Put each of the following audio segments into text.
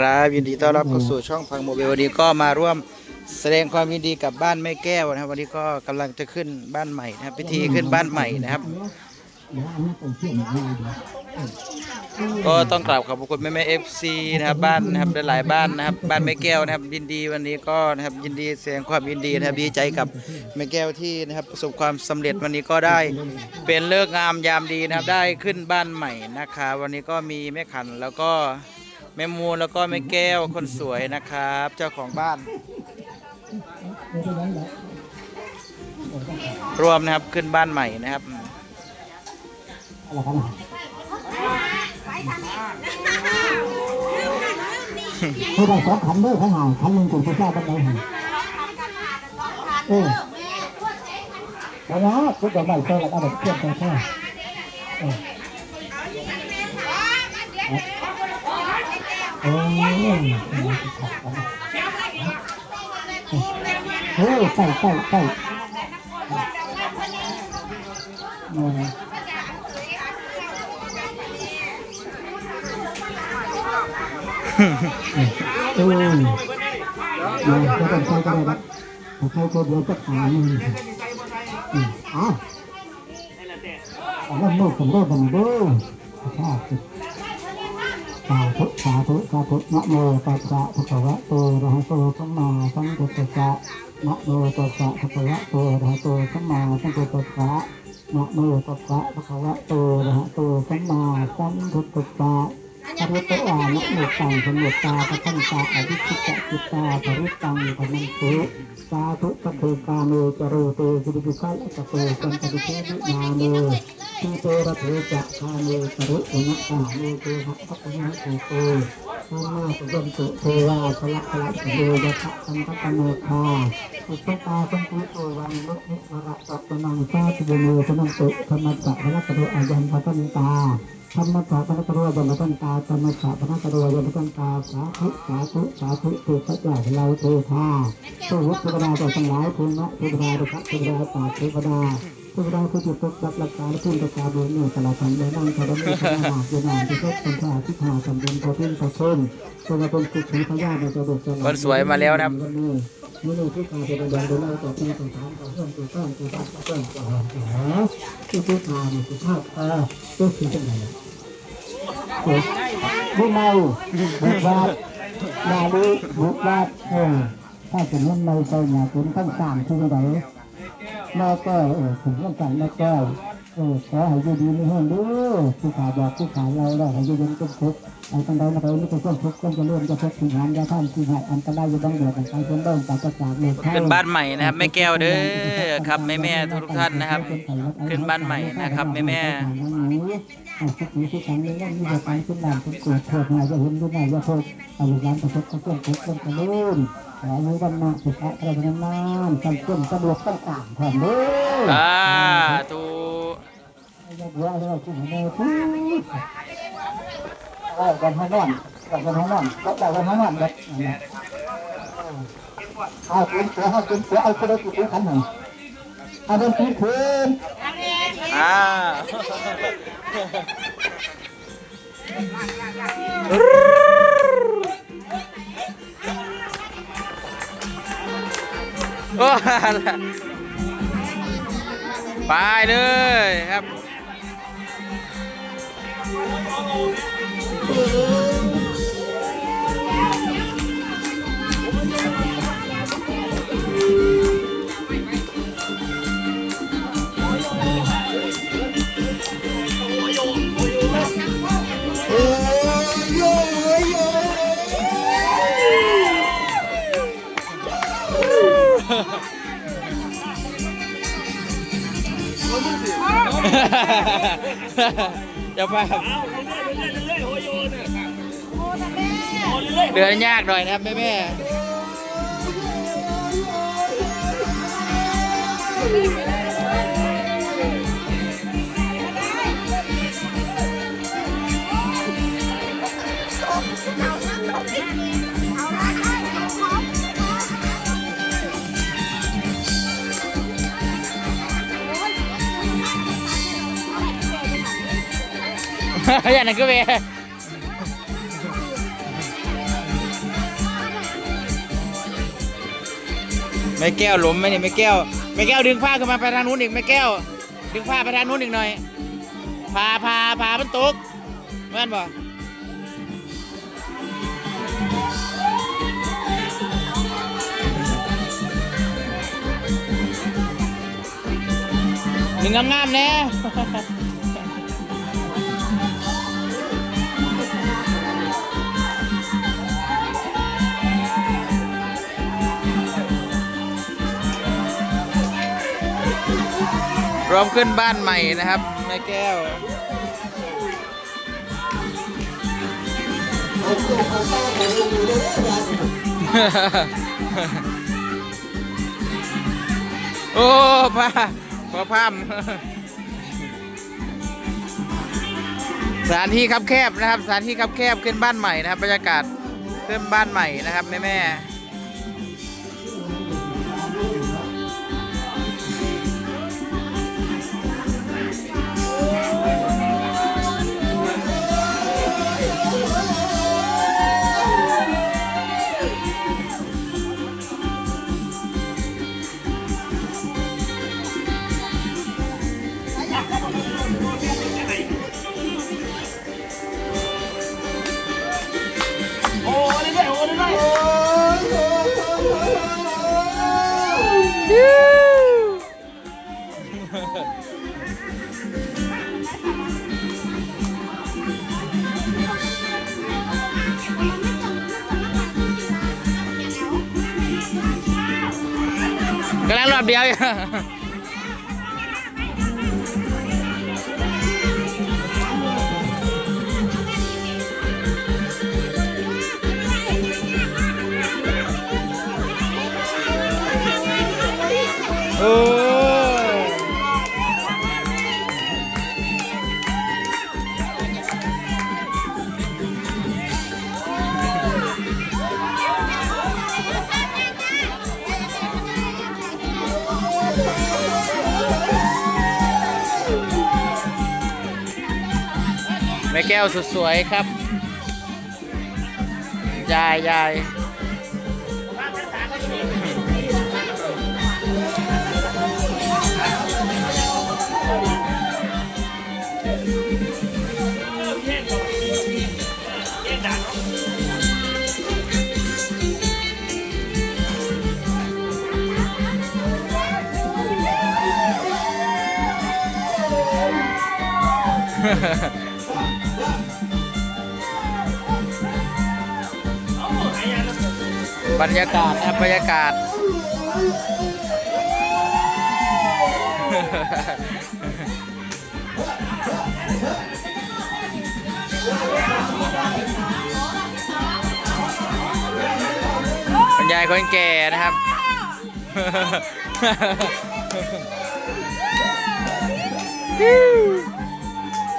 ครับยินดีต้อนรับเข้าสู่ช่องพังโมเบลวันนี้ก็มาร่วมแสดงความยินดีกับบ้านแม่แก้วนะครับ วันนี้ก็กำลังจะขึ้นบ้านใหม่นะครับพิธีขึ้นบ้านใหม่นะครับ ก็ต้องกราบขอบพระคุณแม่แม่เอฟซีนะครับบ้านนะครับหลายๆบ้านนะครับ บ้านแม่แก้วนะครับ ยินดีวันนี้ก็นะครับยินดีแสดงความยินดีนะครับดีใจกับแม่แก้วที่นะครับประสบความสำเร็จวันนี้ก็ได้เป็นเลิกษ์งามยามดีนะครับได้ขึ้นบ้านใหม่นะคะ วันนี้ก็มีแม่ขันแล้วก็ แม่มูลแล้วก็แม่แก้วคนสวยนะครับ เจ้าของบ้าน รวมนะครับขึ้นบ้านใหม่นะครับผู้ได้สองขันเด้อข้างห่างขันหนึ่งกูจะทราบกันไหนห่างเออแล้วนะพุทธใหม่เจอแล้วเอาแบบเทียบกันแค่ เออเออเออใส่ใส่ใส่เออเออเดี๋ยวจะต้องใช้ก็ได้ครับใช้ตัวเดียวก็ขายนี่อืมอ้าวแต่ว่าโลกผมโลกผมโลกชาติ สาธุสาธุสาธุนะโมตัสสะภะคะวะโตอะระหะโตสัมมาสัมพุทธัสสะนะโมตัสสะภะคะวะโตอะระหะโตสัมมาสัมพุทธัสสะนะโมตัสสะภะคะวะโตอะระหะโตสัมมาสัมพุทธัสสะ พระพุทธวานะโมตังสมุตตาพระทันตาอวิชิตะจิตตาปริตังพนันตุสาธุปะเทกาเมจโรเตสุริยุคัลตะเตจันตติเทวินาเมทีเตระเทจะคาเมสรุอุณตาเมเตหะปะปะนะโตโตธรรมาสุยันตุเทวาสละสละสโยยะสันตะโนคาอุปตาสัมพุโตวันโลหิวระตัตนังสาธุเมพนันตุธรรมจักรพระโดอายันพระตันตา ธรรมะพระกรวยมตันตาธรรมะพระกรวยมตันตาสาธุสาธุสาธุเทพเจ้าเราเทพาตัววุฒิเทวดาตัวทั้งหลายภูมิเทวดาดุขเทวดาป่าเทวดาเทวดาผู้จุดตกรับหลักการและผู้ประกาศโดยเนี่ยตลอดทั้งเดือนนั่งคารมีพระนาคยนานที่พบสัมภาทิฏฐาสัมบุญพระพิณพระชนตัวมาเป็นสุขีพญาในตัวเด็กคนสวยมาแล้วนะครับนี่นี่ที่การเป็นยันโดยเราต่อไปต่อทางต่อเพื่อนต่อต้านต่อต้านต่อเพื่อนต่อหาที่ที่ทางที่ภาพอ่าตัวคือจังไห ผู้เมาบุกบาดนาลีบุกบาดเออถ้าสมมติเมาไปเนี่ยคุณต้องสามที่ไหนแม่ก็เออผมต้องการแม่ก็เออ ขอให้ยูดีไม่แห้งด้วยผู้ขาบอกผู้ขาเราได้ให้ยูเย็นเป็ทุกข์ไอ้กันใดมาเราไม่ต้องทุกข์ต้องจะเริ่มจะพบถึงงานยาท่านที่หาอันตรายอยู่บ้างเดือดกันไปจนเริ่มจากจะจากเลยขึ้นบ้านใหม่นะครับแม่แก้วเด้อครับแม่แม่ทุกท่านนะครับ ขึ้นบ้านใหม่นะครับแม่แม่ทุกทีทุกครั้งเลยว่ามีแต่การขึ้นบ้าขึ้นเกิดโทษนายจะเห็นด้วยนายจะโทษเอาลูกหลานประสบความสำเร็จความเจริญขอให้วันนาสุขะอะไรนานๆจำเป็นสะดวกต่างๆแถมเด้ออ่าตูอย่าเบื่อเลยคุณแม่พูดเอากันห้นอนอากันห้องนอนก็เอากันห้องนอนแบบเอาคุณเสือเอาคุณเสือเอาคุณได้กี่ขันหนึ่งเอาเป็นกี่คืนอ่าโอ้ไปเลยครับ เจ้าภาพเดินยากหน่อยนะครับแม่แม่ อย่างนั้นก็เวไม่แก้วล้มไหมเนี่ยไม่แก้ว ไม่แก้วดึงผ้าขึ้นมาไปทางนู้นอีกไม่แก้ว ดึงผ้าไปทางนู้นอีกหน่อยพาพาพามันตกเม่นบ่หนึ่งงามๆเน่ ร้อมขึ้นบ้านใหม่นะครับแม่แก้วโอ้ผ้าพอพามสถานที่ครับแคบนะครับ สถานที่ครับแคบขึ้นบ้านใหม่นะครับบรรยากาศขึ้นบ้านใหม่นะครับแม่แม่ กำลังรอบเดียวอยู่โอ้ แม่แก้วสุดสวยครับ ยายยาย บรรยากาศนะครับบรรยากาศ คุณยายคนแก่นะครับ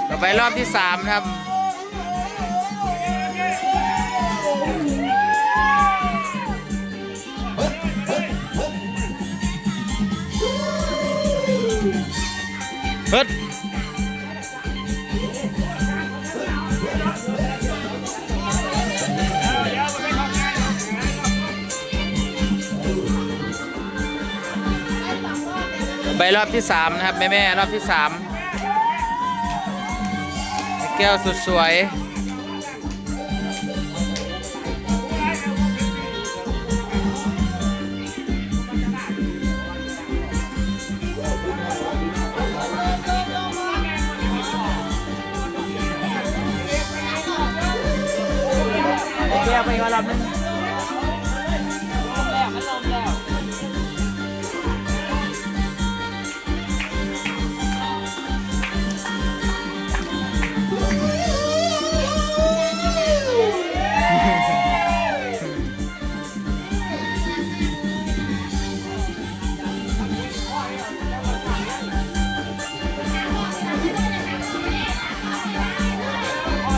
ต่อไปรอบที่สามนะครับ ฮึดไปรอบที่สามนะครับ แม่แม่รอบที่สามแก้วสุดสวย ก้วไปอีกรอบนึง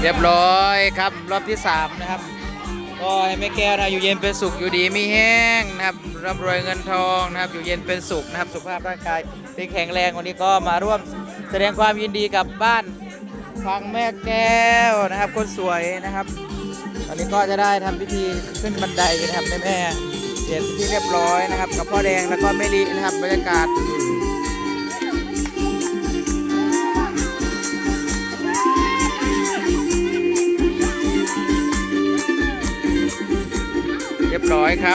เรียบร้อยครับ รอบที่สามนะครับ ก็ให้แม่แก้วนะอยู่เย็นเป็นสุขอยู่ดีมีแห้งนะครับร่ำรวยเงินทองนะครับ อยู่เย็นเป็นสุขนะครับ สุขภาพร่างกายเป็นแข็งแรงวันนี้ก็มาร่วมแสดงความยินดีกับบ้านพังแม่แก้วนะครับ คนสวยนะครับตอนนี้ก็จะได้ทำพิธีขึ้นบันไดนะครับแม่แม่เสร็จที่เรียบร้อยนะครับ กับพ่อแดงแล้วก็แม่ลินะครับบรรยากาศ ร้อยครับ